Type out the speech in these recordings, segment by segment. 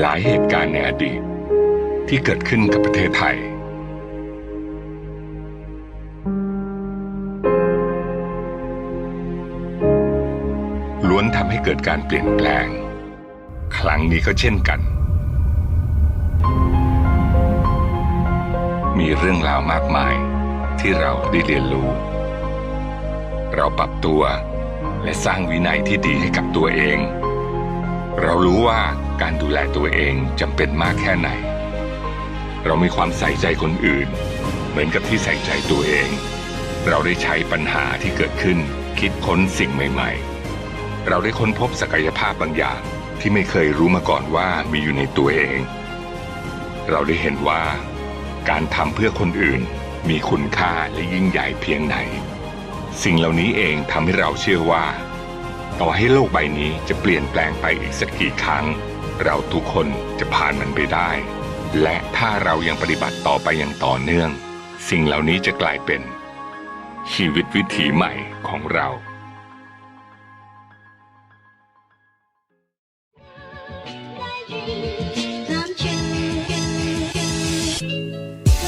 หลายเหตุการณ์ในอดีต ที่เกิดขึ้นกับประเทศไทย ล้วนทำให้เกิดการเปลี่ยนแปลง ครั้งนี้ก็เช่นกัน มีเรื่องราวมากมายที่เราได้เรียนรู้ เราปรับตัวและสร้างวินัยที่ดีให้กับตัวเอง เรารู้ว่าการดูแลตัวเองจำเป็นมากแค่ไหน เรามีความใส่ใจคนอื่น เหมือนกับที่ใส่ใจตัวเอง เราได้ใช้ปัญหาที่เกิดขึ้น คิดค้นสิ่งใหม่ ๆ เราได้ค้นพบศักยภาพบางอย่างที่ไม่เคยรู้มาก่อนว่ามีอยู่ในตัวเอง เราได้เห็นว่า การทำเพื่อคนอื่นมีคุณค่าและยิ่งใหญ่เพียงไหน สิ่งเหล่านี้เองทำให้เราเชื่อว่า ต่อให้โลกใบนี้จะเปลี่ยนแปลงไปอีกสักกี่ครั้ง เราทุกคนจะผ่านมันไปได้ และถ้าเรายังปฏิบัติต่อไปอย่างต่อเนื่อง สิ่งเหล่านี้จะกลายเป็น ชีวิตวิถีใหม่ของเรา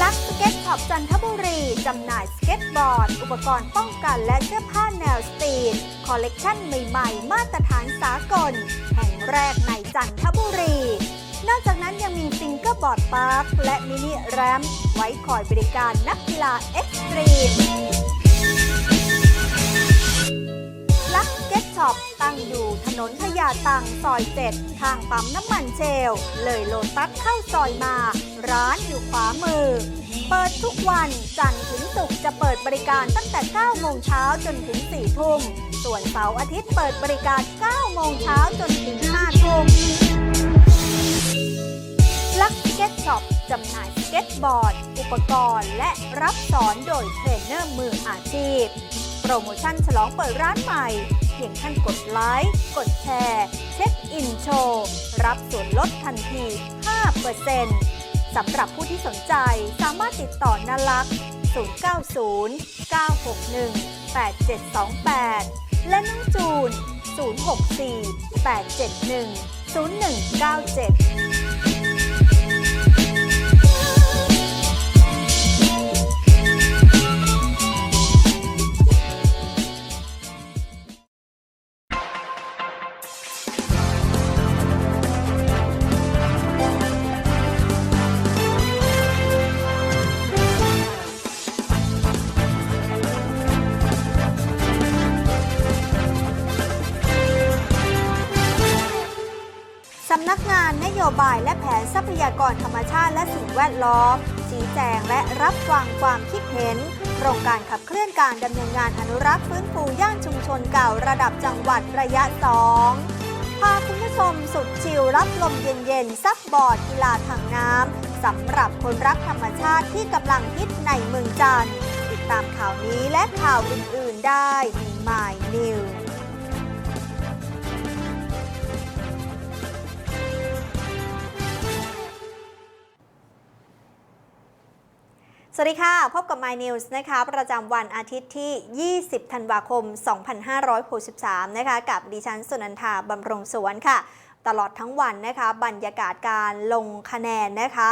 ลักสเก็ตช็อปจันทบุรี จำหน่ายสเก็ตบอร์ด อุปกรณ์ป้องกันและเสื้อผ้าแนวสตรีท คอลเลกชันใหม่ๆ มาตรฐานสากล แห่งแรกในจันทบุรี นอกจากนั้นยังมีฟิงเกอร์บอร์ดพาร์คและมินิแรมไว้คอยบริการนักกีฬาเอ็กซ์ตรีมลักเก็ตช็อปตั้งอยู่ถนนพญาตังซอยเจ็ดทางปั๊มน้ำมันเชล เลยโลตัสเข้าซอยมา ร้านอยู่ขวามือ เปิดทุกวันจันทร์ ศุกร์จะเปิดบริการตั้งแต่ 9 โมงเช้าจนถึง 4 ทุ่ม ส่วนเสาร์อาทิตย์เปิดบริการ 9 โมงเช้าจนถึง 5 ทุ่มลักสเก็ตช็อปจำหน่ายสเก็ตบอร์ด อุปกรณ์ และรับสอนโดยเทรนเนอร์มืออาชีพ โปรโมชั่นฉลองเปิดร้านใหม่ เพียงท่านกดไลค์ กดแชร์ เช็คอินโชว์ รับส่วนลดทันที 5%สำหรับผู้ที่สนใจสามารถติดต่อนาลักษ์ 090 961 8728 และน้องจูน 064 871 0197 บายและแผนทรัพยากรธรรมชาติและสิ่งแวดล้อม ชี้แจงและรับฟังความคิดเห็นโครงการขับเคลื่อนการดำเนินงานอนุรักษ์ฟื้นฟูย่านชุมชนเก่าระดับจังหวัดระยะ 2 พาคุณผู้ชมสุดชิลรับลมเย็นๆซับบอร์ดกีฬาทางน้ำสำหรับคนรักธรรมชาติที่กำลังฮิตในเมืองจันทร์ติดตามข่าวนี้และข่าวอื่นๆได้ใน My News สวัสดีค่ะ พบกับ My News นะคะ ประจำวันอาทิตย์ที่ 20 ธันวาคม 2563 นะคะ กับดิฉันสุนันทาบำรงสวนค่ะ ตลอดทั้งวันนะคะ บรรยากาศการลงคะแนนนะคะ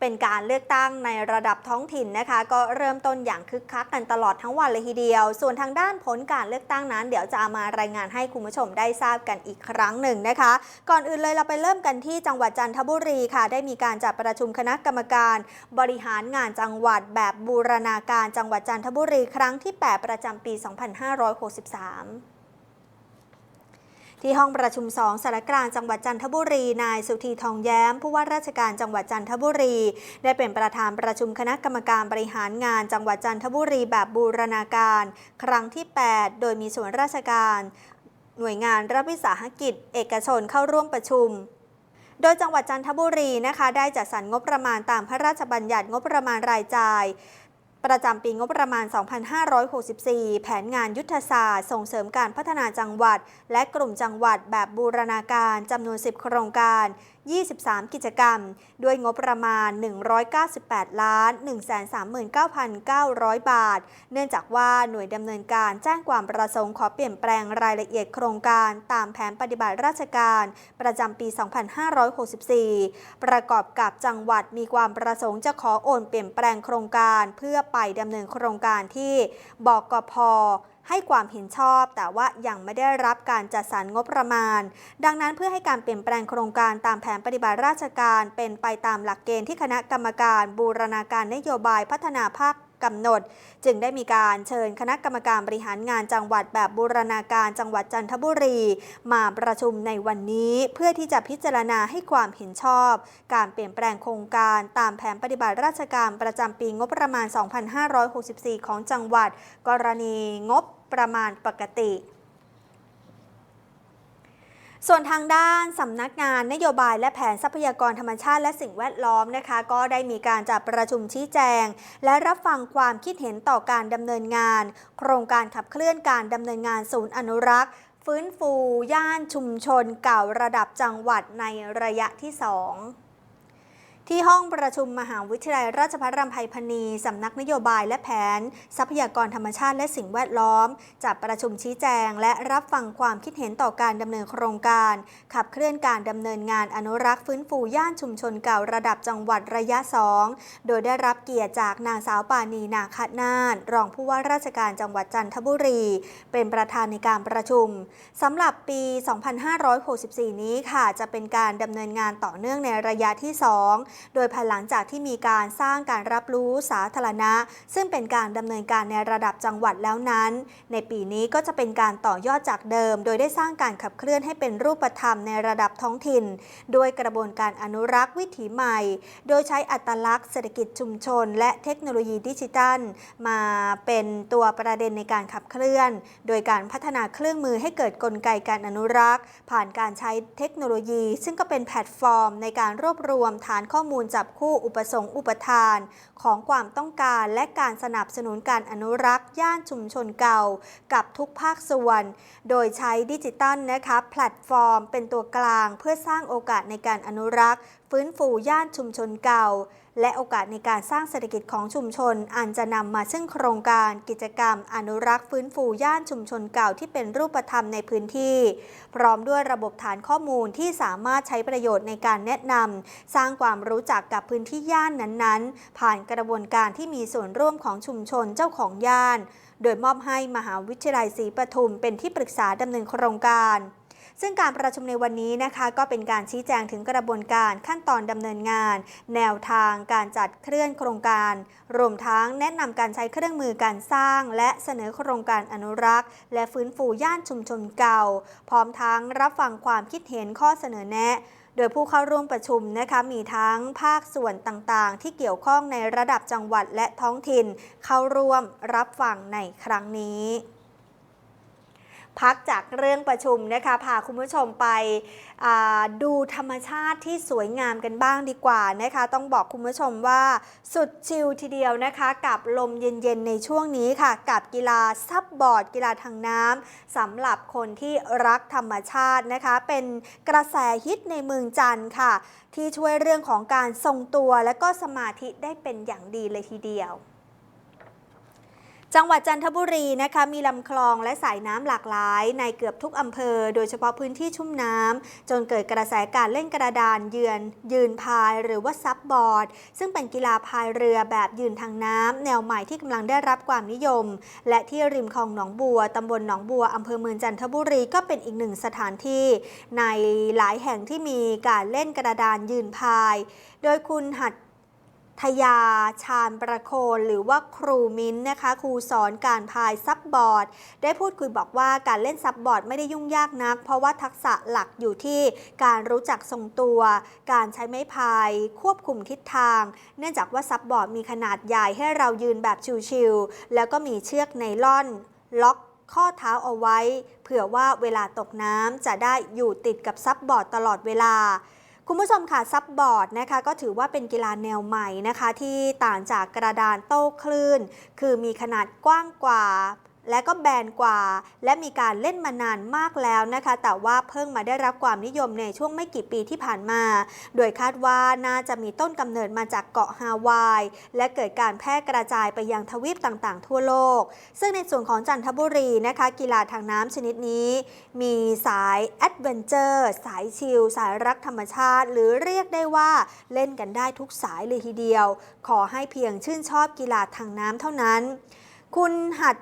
เป็นการเลือกตั้งในระดับท้องถิ่นนะคะ ก็เริ่มต้นอย่างคึกคักกันตลอดทั้งวันเลยทีเดียว ส่วนทางด้านผลการเลือกตั้งนั้น เดี๋ยวจะามารายงานให้คุณผู้ชมได้ทราบกันอีกครั้งหนึ่งนะคะ ก่อนอื่นเลยเราไปเริ่มกันที่จังหวัดจันทบุรีค่ะ ได้มีการจัดประชุมคณะกรรมการ บริหารงานจังหวัดแบบบูรณาการจังหวัดจันทบุรีครั้งที่ 8 ประจำปี 2563 ที่ห้องประชุม2สารกลางจังหวัดจันทบุรี นายสุธีทองแย้ม ผู้ว่าราชการจังหวัดจันทบุรี ได้เป็นประธานประชุมคณะกรรมการบริหารงานจังหวัดจันทบุรีแบบบูรณาการ ครั้งที่ 8 โดยมีส่วนราชการ หน่วยงานรัฐวิสาหกิจ เอกชนเข้าร่วมประชุมโดยจังหวัดจันทบุรีนะคะ ได้จัดสรรงบประมาณตามพระราชบัญญัติงบประมาณรายจ่าย ประจำปีงบประมาณ 2564 แผนงานยุทธศาสตร์ ส่งเสริมการพัฒนาจังหวัด และกลุ่มจังหวัดแบบบูรณาการจำนวน 10 โครงการ23 กิจกรรม ด้วยงบประมาณ 198 ล้าน 139,900 บาท เนื่องจากว่าหน่วยดำเนินการแจ้งความประสงค์ขอเปลี่ยนแปลงรายละเอียดโครงการตามแผนปฏิบัติราชการ ประจำปี 2564 ประกอบกับจังหวัดมีความประสงค์จะขอโอนเปลี่ยนแปลงโครงการ เพื่อไปดำเนินโครงการที่บกพ ให้ความเห็นชอบ แต่ว่ายังไม่ได้รับการจัดสรรงบประมาณ ดังนั้นเพื่อให้การเปลี่ยนแปลงโครงการตามแผนปฏิบัติราชการเป็นไปตามหลักเกณฑ์ที่คณะกรรมการบูรณาการนโยบายพัฒนาภาคกำหนด จึงได้มีการเชิญคณะกรรมการบริหารงานจังหวัดแบบบูรณาการจังหวัดจันทบุรี มาประชุมในวันนี้เพื่อที่จะพิจารณาให้ความเห็นชอบ การเปลี่ยนแปลงโครงการตามแผนปฏิบัติราชการประจำปีงบประมาณ 2564 ของจังหวัด กรณีงบ ประมาณปกติ ส่วนทางด้านสำนักงานนโยบายและแผนทรัพยากรธรรมชาติและสิ่งแวดล้อมนะคะ ก็ได้มีการจัดประชุมชี้แจง และรับฟังความคิดเห็นต่อการดำเนินงาน โครงการขับเคลื่อนการดำเนินงานศูนย์อนุรักษ์ฟื้นฟู ย่านชุมชนเก่าระดับจังหวัดในระยะที่ 2 ที่ห้องประชุมมหาวิทยาลัยราชภัฏรำไพพณีสำนักนโยบายและแผน ทรัพยากรธรรมชาติและสิ่งแวดล้อม จัดประชุมชี้แจง และรับฟังความคิดเห็นต่อการดำเนินโครงการ ขับเคลื่อนการดำเนินงานอนุรักษ์ฟื้นฟูย่านชุมชนเก่าระดับจังหวัดระยะ 2 โดยได้รับเกียรติจากนางสาวปานีนาคนาถรองผู้ว่าราชการจังหวัดจันทบุรี เป็นประธานในการประชุมสำหรับปี 2564 นี้ค่ะจะเป็นการดำเนินงานต่อเนื่องในระยะที่ 2โดยภายหลังจากที่มีการสร้างการรับรู้สาธารณะ ซึ่งเป็นการดำเนินการในระดับจังหวัดแล้วนั้น ในปีนี้ก็จะเป็นการต่อยอดจากเดิม โดยได้สร้างการขับเคลื่อนให้เป็นรูปธรรมในระดับท้องถิ่น ด้วยกระบวนการอนุรักษ์วิถีใหม่ โดยใช้อัตลักษณ์เศรษฐกิจชุมชน และเทคโนโลยีดิจิทัล มาเป็นตัวประเด็นในการขับเคลื่อน โดยการพัฒนาเครื่องมือให้เกิดกลไกการอนุรักษ์ ผ่านการใช้เทคโนโลยี ซึ่งก็เป็นแพลตฟอร์ม ในการรวบรวมฐานข้อมูลมูลจับคู่อุปสงค์อุปทาน ของความต้องการและการสนับสนุนการอนุรักษ์ย่านชุมชนเก่า กับทุกภาคส่วน โดยใช้ดิจิตัลนะคะแพลตฟอร์ม เป็นตัวกลางเพื่อสร้างโอกาสในการอนุรักษ์ ฟื้นฟูย่านชุมชนเก่า และโอกาสในการสร้างเศรษฐกิจของชุมชนอันจะนำมาซึ่งโครงการกิจกรรม อนุรักษ์ฟื้นฟูย่านชุมชนเก่าที่เป็นรูปธรรมในพื้นที่ พร้อมด้วยระบบฐานข้อมูลที่สามารถใช้ประโยชน์ในการแนะนำสร้างความรู้จักกับพื้นที่ย่านนั้นๆ ผ่านกระบวนการที่มีส่วนร่วมของชุมชนเจ้าของย่าน โดยมอบให้มหาวิทยาลัยศรีปทุมเป็นที่ปรึกษาดำเนินโครงการ ซึ่งการประชุมในวันนี้นะคะ ก็เป็นการชี้แจงถึงกระบวนการขั้นตอนดำเนินงาน แนวทางการจัดเคลื่อนโครงการ รวมทั้งแนะนำการใช้เครื่องมือการสร้าง และเสนอโครงการอนุรักษ์ และฟื้นฟูย่านชุมชนเก่า พร้อมทั้งรับฟังความคิดเห็นข้อเสนอแนะโดยผู้เข้าร่วมประชุมนะคะมีทั้งภาคส่วนต่างๆ ที่เกี่ยวข้องในระดับจังหวัดและท้องถิ่น เข้าร่วมรับฟังในครั้งนี้ พักจากเรื่องประชุมนะคะพาคุณผู้ชมไปดูธรรมชาติที่สวยงามกันบ้างดีกว่านะคะ ต้องบอกคุณผู้ชมว่าสุดชิลทีเดียวนะคะ กับลมเย็นๆในช่วงนี้ค่ะ กับกีฬาซับบอร์ด กีฬาทางน้ำสำหรับคนที่รักธรรมชาตินะคะ เป็นกระแสฮิตในเมืองจันทร์ค่ะ ที่ช่วยเรื่องของการทรงตัวและก็สมาธิได้เป็นอย่างดีเลยทีเดียว จังหวัดจันทบุรีนะคะมีลำคลองและสายน้ำหลากหลาย ในเกือบทุกอำเภอ โดยเฉพาะพื้นที่ชุ่มน้ำจนเกิดกระแสการเล่นกระดานเยือนยืนพายหรือว่าซับบอร์ด ซึ่งเป็นกีฬาพายเรือแบบยืนทางน้ำแนวใหม่ที่กำลังได้รับความนิยม และที่ริมคลองหนองบัวตำบลหนองบัวอำเภอเมืองจันทบุรีก็เป็นอีกหนึ่งสถานที่ ในหลายแห่งที่มีการเล่นกระดานยืนพาย โดยคุณหัด ทยา ชาญประโคนหรือว่าครูมิ้นท์นะคะ ครูสอนการพายซับบอร์ด ได้พูดคุยบอกว่าการเล่นซับบอร์ดไม่ได้ยุ่งยากนัก เพราะว่าทักษะหลักอยู่ที่การรู้จักทรงตัว การใช้ไม้พาย ควบคุมทิศทาง เนื่องจากว่าซับบอร์ดมีขนาดใหญ่ให้เรายืนแบบชิวๆแล้วก็มีเชือกไนล่อน ล็อกข้อเท้าเอาไว้ เผื่อว่าเวลาตกน้ำจะได้อยู่ติดกับซับบอร์ดตลอดเวลา คุณผู้ชมค่ะซับบอร์ดนะคะก็ถือว่าเป็นกีฬาแนวใหม่นะคะ ที่ต่างจากกระดานโต้คลื่น คือมีขนาดกว้างกว่า และก็แบนกว่า และมีการเล่นมานานมากแล้วนะคะ แต่ว่าเพิ่งมาได้รับความนิยมในช่วงไม่กี่ปีที่ผ่านมา โดยคาดว่าน่าจะมีต้นกำเนิดมาจากเกาะฮาวาย และเกิดการแพร่กระจายไปยังทวีปต่างๆ ทั่วโลก ซึ่งในส่วนของจันทบุรีนะคะ กีฬาทางน้ำชนิดนี้ มีสายแอดเวนเจอร์ สายชิล สายรักธรรมชาติ หรือเรียกได้ว่าเล่นกันได้ทุกสายเลยทีเดียว ขอให้เพียงชื่นชอบกีฬาทางน้ำเท่านั้น คุณหัด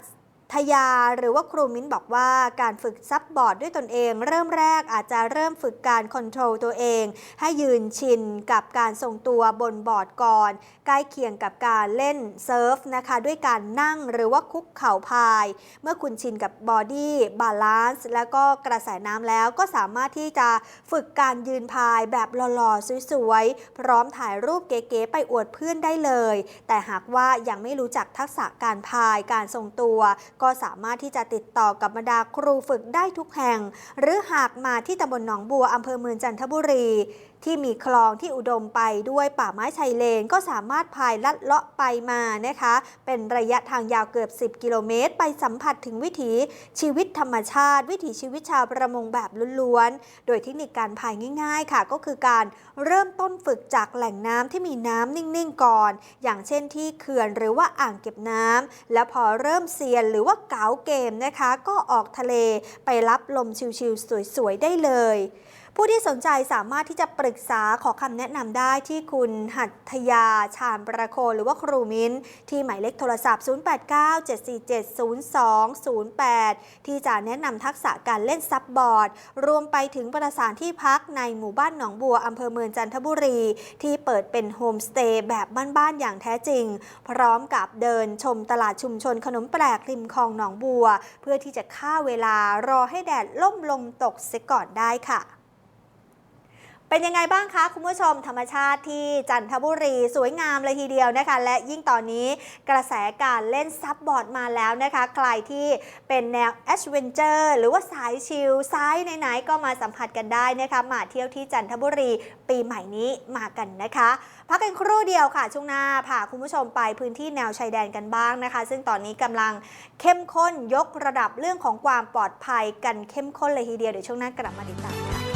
ทยาหรือว่าครูมิ้นบอกว่าการฝึกซับบอร์ดด้วยตนเอง เริ่มแรกอาจจะเริ่มฝึกการคอนโทรลตัวเอง ให้ยืนชินกับการทรงตัวบนบอร์ดก่อน ใกล้เคียงกับการเล่นเซิร์ฟนะคะด้วยการนั่งหรือว่าคุกเข่าพาย เมื่อคุณชินกับบอดี้บาลานซ์แล้วก็กระแสน้ำแล้วก็สามารถที่จะฝึกการยืนพายแบบหล่อๆสวยๆ พร้อมถ่ายรูปเก๋ๆไปอวดเพื่อนได้เลย แต่หากว่ายังไม่รู้จักทักษะการพายการทรงตัวก็สามารถที่จะติดต่อกับบรรดาครูฝึกได้ทุกแห่ง หรือหากมาที่ตำบลหนองบัวอำเภอเมืองจันทบุรีที่มีคลองที่อุดมไปด้วยป่าไม้ชายเลน ก็สามารถพายลัดเลาะไปมานะคะ เป็นระยะทางยาวเกือบ 10 กิโลเมตร ไปสัมผัสถึงวิถีชีวิตธรรมชาติ วิถีชีวิตชาวประมงแบบล้วนๆ โดยเทคนิคการพายง่ายๆค่ะ ก็คือการเริ่มต้นฝึกจากแหล่งน้ำที่มีน้ำนิ่งๆก่อน อย่างเช่นที่เขื่อนหรือว่าอ่างเก็บน้ำแล้วพอเริ่มเซียนหรือว่าเก๋าเกมนะคะ ก็ออกทะเลไปรับลมชิลๆสวยๆได้เลย ผู้ที่สนใจสามารถที่จะปรึกษาขอคำแนะนำได้ที่คุณหัตถยาชาญประโคนหรือว่าครูมิ้น ที่หมายเลขโทรศัพท์ 0897470208 ที่จะแนะนำทักษะการเล่นซับบอร์ด รวมไปถึงประสานที่พักในหมู่บ้านหนองบัวอำเภอเมืองจันทบุรี ที่เปิดเป็นโฮมสเตย์แบบบ้านๆอย่างแท้จริง พร้อมกับเดินชมตลาดชุมชนขนมแปลกริมคลองหนองบัว เพื่อที่จะฆ่าเวลารอให้แดดล่มลมตกเสียก่อนได้ค่ะ เป็นยังไงบ้างคะคุณผู้ชมธรรมชาติที่จันทบุรีสวยงามเลยทีเดียวนะคะ และยิ่งตอนนี้กระแสการเล่นซับบอร์ดมาแล้วนะคะ ใครที่เป็นแนวแอดเวนเจอร์หรือว่าสายชิลซ้ายไหนๆก็มาสัมผัสกันได้นะคะ มาเที่ยวที่จันทบุรีปีใหม่นี้มากันนะคะ พักกันครู่เดียวค่ะ ช่วงหน้าพาคุณผู้ชมไปพื้นที่แนวชายแดนกันบ้างนะคะ ซึ่งตอนนี้กำลังเข้มข้นยกระดับเรื่องของความปลอดภัยกันเข้มข้นเลยทีเดียวเดี๋ยวช่วงหน้ากลับมาติดตามค่ะ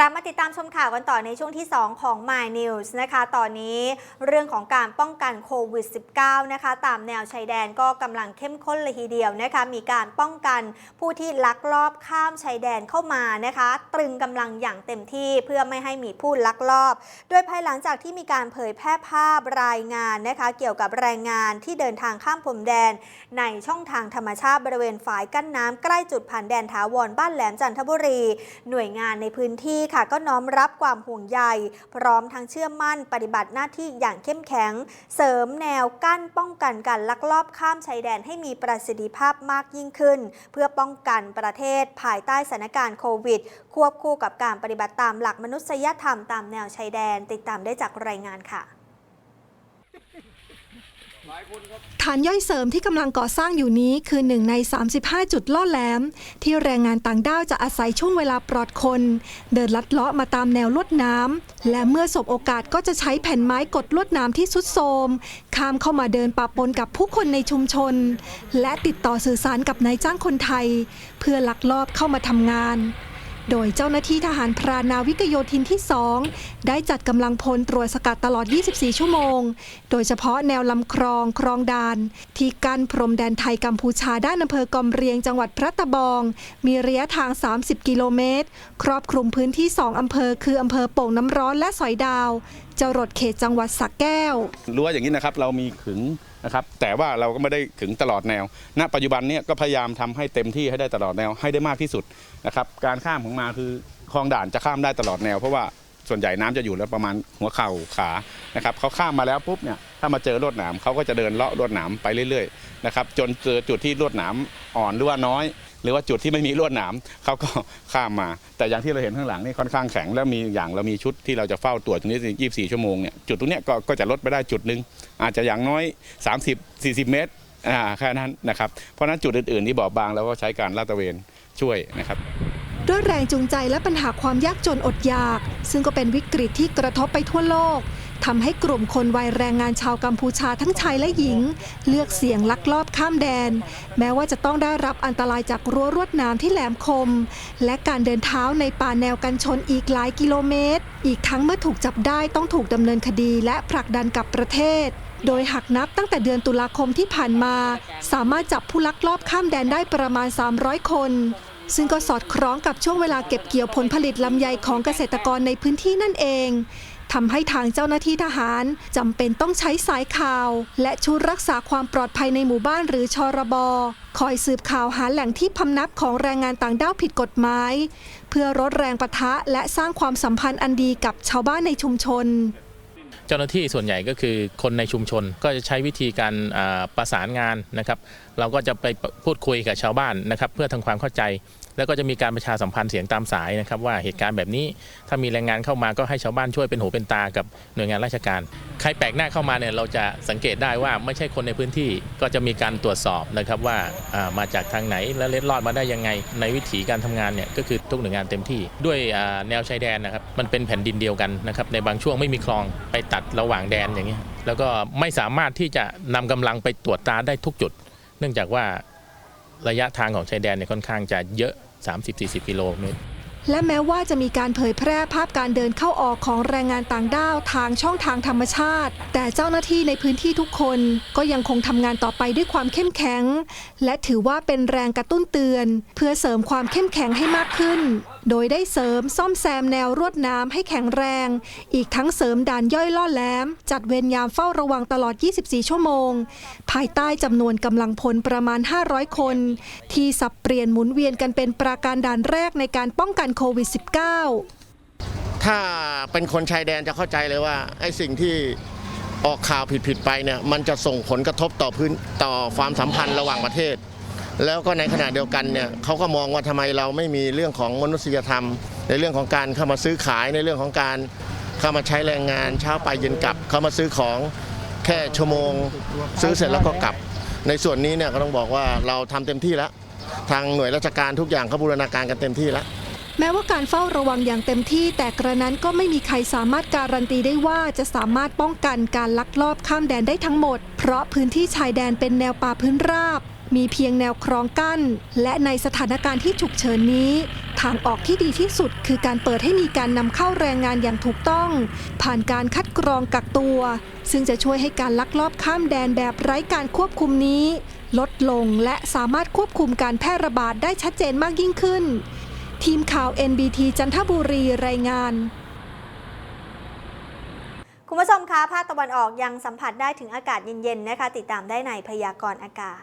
กลับมาติดตามชมข่าวกันต่อในช่วงที่ 2 ของ My News นะคะ ตอนนี้เรื่องของการป้องกันโควิด -19 นะคะ ตามแนวชายแดนก็กำลังเข้มข้นเลยทีเดียวนะคะ มีการป้องกันผู้ที่ลักลอบข้ามชายแดนเข้ามานะคะ ตรึงกำลังอย่างเต็มที่เพื่อไม่ให้มีผู้ลักลอบ โดยภายหลังจากที่มีการเผยแพร่ภาพรายงานนะคะ เกี่ยวกับแรงงานที่เดินทางข้ามพรมแดน ในช่องทางธรรมชาติบริเวณฝายกั้นน้ำใกล้จุดผ่านแดนถาวรบ้านแหลมจันทบุรี หน่วยงานในพื้นที่ค่ะก็น้อมรับความห่วงใย พร้อมทั้งเชื่อมั่นปฏิบัติหน้าที่อย่างเข้มแข็ง เสริมแนวกั้นป้องกันการลักลอบข้ามชายแดนให้มีประสิทธิภาพมากยิ่งขึ้น เพื่อป้องกันประเทศภายใต้สถานการณ์โควิด ควบคู่กับการปฏิบัติตามหลักมนุษยธรรมตามแนวชายแดน ติดตามได้จากรายงานค่ะ ฐานย่อยเสริมที่กำลังก่อสร้างอยู่นี้คือหนึ่งใน 35 จุดล่อแหลม ที่แรงงานต่างด้าวจะอาศัยช่วงเวลาปลอดคน เดินลัดเลาะมาตามแนวลวดน้ำและเมื่อสบโอกาสก็จะใช้แผ่นไม้กดลวดน้ำที่สุดโทมข้ามเข้ามาเดินปะปนกับผู้คนในชุมชน และติดต่อสื่อสารกับนายจ้างคนไทย เพื่อลักลอบเข้ามาทำงาน โดยเจ้าหน้าที่ทหารพรานนาวิกโยธินที่ 2 ได้จัดกำลังพลตรวจสกัดตลอด 24 ชั่วโมง โดยเฉพาะแนวลำคลองคลองดาน ที่กั้นพรมแดนไทยกัมพูชาด้านอำเภอกอมเรียงจังหวัดพระตะบอง มีระยะทาง 30 กิโลเมตร ครอบคลุมพื้นที่ 2 อำเภอ คืออำเภอโป่งน้ำร้อนและสอยดาวจรดเขตจังหวัดสระแก้ว รั้วอย่างนี้นะครับ เรามีขึง นะครับแต่ว่าเราก็ไม่ได้ถึงตลอดแนว ณ ปัจจุบันเนี้ก็พยายามทำให้เต็มที่ให้ได้ตลอดแนวให้ได้มากที่สุดนะครับการข้ามของมาคือคลองด่านจะข้ามได้ตลอดแนว เพราะว่าส่วนใหญ่น้ำจะอยู่แล้วประมาณหัวเข่าขานะครับเขาข้ามมาแล้วปุ๊บเนี่ยถ้ามาเจอลวดหนามเขาก็จะเดินเลาะลวดหนามไปเรื่อยๆนะครับจนเจอจุดที่ลวดหนามอ่อนหรือว่าน้อย หรือว่าจุดที่ไม่มีลวดหนามเขาก็ข้ามมา แต่อย่างที่เราเห็นข้างหลังนี่ค่อนข้างแข็งแล้วมีอย่างเรามีชุดที่เราจะเฝ้าตรวจตรงนี้ 24 ชั่วโมงเนี่ยจุดตรงเนี้ยก็ก็จะลดไปได้จุดหนึ่งอาจจะอย่างน้อย 30 40 เมตรอ่าแค่นั้นนะครับเพราะนั้นจุดอื่นๆที่บอบบางเราก็ใช้การลาดตระเวนช่วยนะครับด้วยแรงจูงใจและปัญหาความยากจนอดอยาก ซึ่งก็เป็นวิกฤตที่กระทบไปทั่วโลก ทำให้กลุ่มคนวัยแรงงานชาวกัมพูชาทั้งชายและหญิง เลือกเสี่ยงลักลอบข้ามแดน แม้ว่าจะต้องได้รับอันตรายจากรั้วรวดหน้ำที่แหลมคม และการเดินเท้าในป่าแนวกันชนอีกหลายกิโลเมตร อีกทั้งเมื่อถูกจับได้ต้องถูกดำเนินคดีและผลักดันกลับประเทศโดยหากนับตั้งแต่เดือนตุลาคมที่ผ่านมา สามารถจับผู้ลักลอบข้ามแดนได้ประมาณ 300 คน ซึ่งก็สอดคล้องกับช่วงเวลาเก็บเกี่ยวผลผลิตลำไยของเกษตรกรในพื้นที่นั่นเอง ทำให้ทางเจ้าหน้าที่ทหารจำเป็นต้องใช้สายข่าว และชุดรักษาความปลอดภัยในหมู่บ้านหรือชรบคอยสืบข่าวหาแหล่งที่พำนักของแรงงานต่างด้าวผิดกฎหมาย เพื่อลดแรงประทะและสร้างความสัมพันธ์อันดีกับชาวบ้านในชุมชนเจ้าหน้าที่ส่วนใหญ่ก็คือคนในชุมชนก็จะใช้วิธีการประสานงานนะครับ เราก็จะไปพูดคุยกับชาวบ้านนะครับ เพื่อทำความเข้าใจ แล้วก็จะมีการประชาสัมพันธ์เสียงตามสายนะครับว่าเหตุการณ์แบบนี้ถ้ามีแรงงานเข้ามาก็ให้ชาวบ้านช่วยเป็นหูเป็นตากับหน่วยงานราชการ ใครแปลกหน้าเข้ามาเนี่ยเราจะสังเกตได้ว่าไม่ใช่คนในพื้นที่ก็จะมีการตรวจสอบนะครับว่ามาจากทางไหนและเล็ดลอดมาได้ยังไง ในวิถีการทำงานเนี่ยก็คือทุกหน่วยงานเต็มที่ ด้วยแนวชายแดนนะครับมันเป็นแผ่นดินเดียวกันนะครับในบางช่วงไม่มีคลองไปตัดระหว่างแดนอย่างเงี้ยแล้วก็ไม่สามารถที่จะนำกำลังไปตรวจตาได้ทุกจุด เนื่องจากว่า ระยะทางของชายแดนเนี่ยค่อนข้างจะเยอะ 30-40 กิโลเมตรและแม้ว่าจะมีการเผยแพร่ภาพการเดินเข้าออกของแรงงานต่างด้าวทางช่องทางธรรมชาติ แต่เจ้าหน้าที่ในพื้นที่ทุกคนก็ยังคงทำงานต่อไปด้วยความเข้มแข็ง และถือว่าเป็นแรงกระตุ้นเตือน เพื่อเสริมความเข้มแข็งให้มากขึ้น โดยได้เสริมซ่อมแซมแนวรวดน้ำให้แข็งแรง อีกทั้งเสริมด่านย่อยล่อแหลม จัดเวรยามเฝ้าระวังตลอด 24 ชั่วโมง ภายใต้จำนวนกำลังพลประมาณ 500 คน ที่สับเปลี่ยนหมุนเวียนกันเป็นปราการด่านแรกในการป้องกันโควิด -19 ถ้าเป็นคนชายแดนจะเข้าใจเลยว่าไอ้สิ่งที่ออกข่าวผิดๆไปเนี่ยมันจะส่งผลกระทบต่อพื้นต่อความสัมพันธ์ระหว่างประเทศ แล้วก็ในขณะเดียวกันเนี่ยเขาก็มองว่าทำไมเราไม่มีเรื่องของมนุษยธรรม ในเรื่องของการเข้ามาซื้อขายในเรื่องของการเข้ามาใช้แรงงานเช้าไปเย็นกลับ เข้ามาซื้อของแค่ชั่วโมง ซื้อเสร็จแล้วก็กลับ ในส่วนนี้เนี่ยก็ต้องบอกว่าเราทำเต็มที่แล้วทางหน่วยราชการทุกอย่างเขาบูรณาการกันเต็มที่แล้วแม้ว่าการเฝ้าระวังอย่างเต็มที่ แต่กระนั้นก็ไม่มีใครสามารถการันตีได้ว่าจะสามารถป้องกันการลักลอบข้ามแดนได้ทั้งหมด เพราะพื้นที่ชายแดนเป็นแนวป่าพื้นราบ มีเพียงแนวครองกั้น และในสถานการณ์ที่ฉุกเฉินนี้ ทางออกที่ดีที่สุดคือการเปิดให้มีการนำเข้าแรงงานอย่างถูกต้อง ผ่านการคัดกรองกักตัว ซึ่งจะช่วยให้การลักลอบข้ามแดนแบบไร้การควบคุมนี้ ลดลงและสามารถควบคุมการแพร่ระบาดได้ชัดเจนมากยิ่งขึ้น ทีมข่าว NBT จันทบุรีรายงานคุณผู้ชมคะภาคตะวันออกยังสัมผัสได้ถึงอากาศเย็นๆนะคะ ติดตามได้ในพยากรณ์อากาศ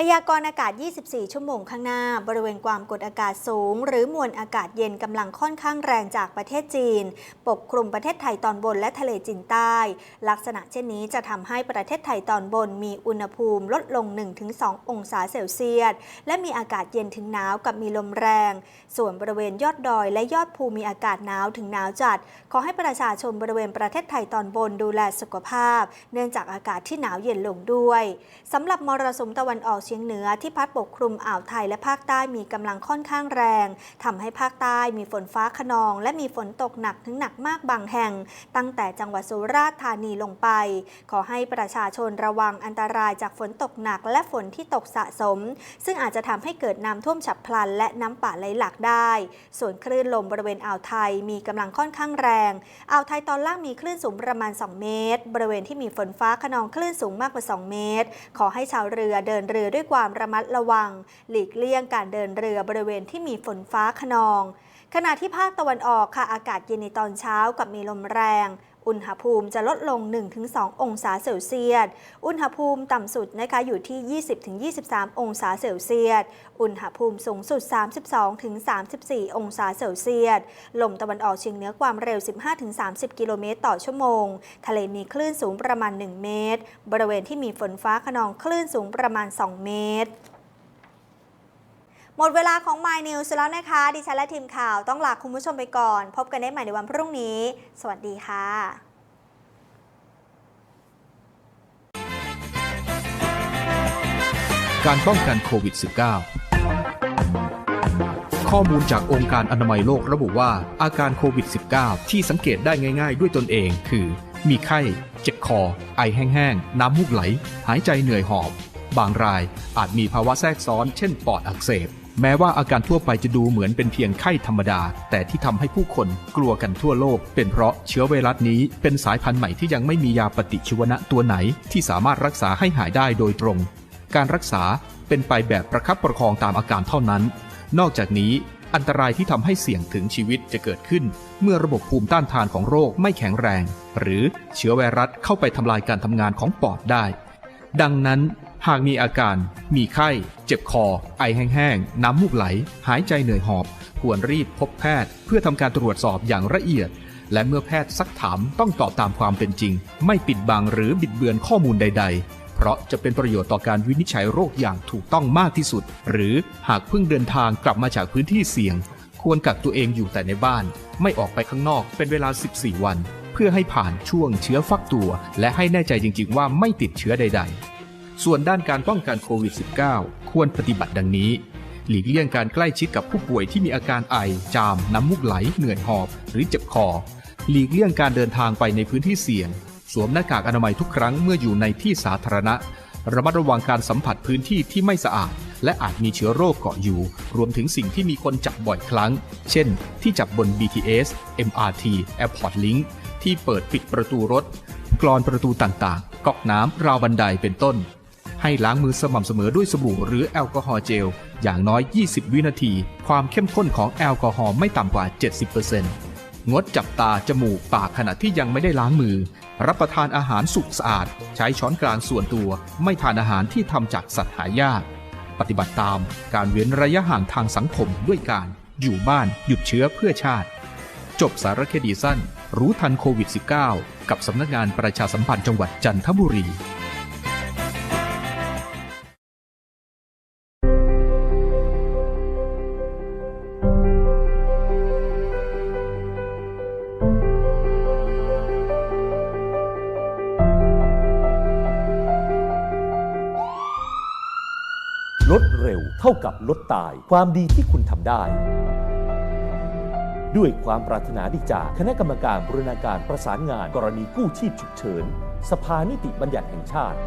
พยากรณ์อากาศ 24 ชั่วโมงข้างหน้า บริเวณความกดอากาศสูง หรือมวลอากาศเย็นกำลังค่อนข้างแรงจากประเทศจีน ปกคลุมประเทศไทยตอนบนและทะเลจีนใต้ ลักษณะเช่นนี้จะทำให้ประเทศไทยตอนบนมีอุณหภูมิลดลง 1-2 องศาเซลเซียส และมีอากาศเย็นถึงหนาวกับมีลมแรง ส่วนบริเวณยอดดอยและยอดภูมีอากาศหนาวถึงหนาวจัด ขอให้ประชาชนบริเวณประเทศไทยตอนบนดูแลสุขภาพ เนื่องจากอากาศที่หนาวเย็นลงด้วยสำหรับมรสุมตะวันออกเฉียงเหนือที่พัดปกคลุมอ่าวไทยและภาคใต้มีกำลังค่อนข้างแรงทำให้ภาคใต้มีฝนฟ้าขนอง และมีฝนตกหนักถึงหนักมากบางแห่ง ตั้งแต่จังหวัดสุราษฎร์ธานีลงไป ขอให้ประชาชนระวังอันตรายจากฝนตกหนักและฝนที่ตกสะสม ซึ่งอาจจะทำให้เกิดน้ำท่วมฉับพลัน และน้ำป่าไหลหลากได้ ส่วนคลื่นลมบริเวณอ่าวไทยมีกำลังค่อนข้างแรงอ่าวไทยตอนล่างมีคลื่นสูงประมาณ 2 เมตร บริเวณที่มีฝนฟ้าขนองคลื่นสูงมากกว่า 2 เมตร ขอให้ชาวเรือเดินเรือด้วยความระมัดระวัง หลีกเลี่ยงการเดินเรือบริเวณที่มีฝนฟ้าขนอง ขณะที่ภาคตะวันออกค่ะอากาศเย็นในตอนเช้ากับมีลมแรง อุณหภูมิจะลดลง 1-2 องศาเซลเซียส อุณหภูมิต่ำสุดนะคะอยู่ที่ 20-23 องศาเซลเซียส อุณหภูมิสูงสุด 32-34 องศาเซลเซียส ลมตะวันออกเฉียงเหนือความเร็ว 15-30 กิโลเมตรต่อชั่วโมง ทะเลมีคลื่นสูงประมาณ 1 เมตร บริเวณที่มีฝนฟ้าขนองคลื่นสูงประมาณ 2 เมตร หมดเวลาของ My News แล้วนะคะ ดิฉันและทีมข่าวต้องลาคุณผู้ชมไปก่อน พบกันได้ใหม่ในวันพรุ่งนี้ สวัสดีค่ะการป้องกันโควิด -19 ข้อมูลจากองค์การอนามัยโลกระบุว่าอาการโควิด -19 ที่สังเกตได้ง่าย ๆ ด้วยตนเอง คือ มีไข้ เจ็บคอ ไอแห้งๆ น้ำมูกไหล หายใจเหนื่อยหอบ บางรายอาจมีภาวะแทรกซ้อน เช่นปอดอักเสบ แม้ว่าอาการทั่วไปจะดูเหมือนเป็นเพียงไข้ธรรมดา แต่ที่ทำให้ผู้คนกลัวกันทั่วโลก เป็นเพราะเชื้อไวรัสนี้เป็นสายพันธุ์ใหม่ที่ยังไม่มียาปฏิชีวนะตัวไหน ที่สามารถรักษาให้หายได้โดยตรง การรักษาเป็นไปแบบประคับประคองตามอาการเท่านั้น นอกจากนี้อันตรายที่ทำให้เสี่ยงถึงชีวิตจะเกิดขึ้น เมื่อระบบภูมิต้านทานของโรคไม่แข็งแรง หรือเชื้อไวรัสเข้าไปทำลายการทำงานของปอดได้ ดังนั้น หากมีอาการ มีไข้ เจ็บคอ ไอแห้งๆ น้ำมูกไหล หายใจเหนื่อยหอบ ควรรีบพบแพทย์ เพื่อทำการตรวจสอบอย่างละเอียด และเมื่อแพทย์ซักถามต้องตอบตามความเป็นจริง ไม่ปิดบังหรือบิดเบือนข้อมูลใด ๆเพราะจะเป็นประโยชน์ต่อการวินิจฉัยโรคอย่างถูกต้องมากที่สุด หรือหากเพิ่งเดินทางกลับมาจากพื้นที่เสี่ยง ควรกักตัวเองอยู่แต่ในบ้าน ไม่ออกไปข้างนอกเป็นเวลา 14 วัน เพื่อให้ผ่านช่วงเชื้อฟักตัว และให้แน่ใจจริงๆว่าไม่ติดเชื้อใด ๆ ส่วนด้านการป้องกันโควิด -19 ควรปฏิบัติดังนี้ หลีกเลี่ยงการใกล้ชิดกับผู้ป่วยที่มีอาการไอ จาม น้ำมูกไหล เหนื่อยหอบ หรือเจ็บคอ หลีกเลี่ยงการเดินทางไปในพื้นที่เสี่ยง สวมหน้ากากอนามัยทุกครั้งเมื่ออยู่ในที่สาธารณะ ระมัดระวังการสัมผัสพื้นที่ที่ไม่สะอาด และอาจมีเชื้อโรคเกาะอยู่ รวมถึงสิ่งที่มีคนจับบ่อยครั้ง เช่น ที่จับบน BTS MRT Airport Link ที่เปิดปิดประตูรถกรอนประตูต่างๆ ก๊อกน้ำราวบันไดเป็นต้น ให้ล้างมือสม่ำเสมอด้วยสบู่หรือแอลกอฮอล์เจล อย่างน้อย 20 วินาที ความเข้มข้นของแอลกอฮอล์ไม่ต่ำกว่า 70%งดจับตา จมูก ปากขณะที่ยังไม่ได้ล้างมือ รับประทานอาหารสุกสะอาด ใช้ช้อนกลางส่วนตัว ไม่ทานอาหารที่ทำจากสัตว์หายาก ปฏิบัติตามการเว้นระยะห่างทางสังคมด้วยการอยู่บ้านหยุดเชื้อเพื่อชาติ จบสารคดีสั้น รู้ทันโควิด -19 กับสำนักงานประชาสัมพันธ์จังหวัดจันทบุรี ตาย ความดีที่คุณทำได้ ด้วยความปรารถนาดีจากคณะกรรมการบรรณาการประสานงาน กรณีกู้ชีพฉุกเฉิน สภานิติบัญญัติแห่งชาติ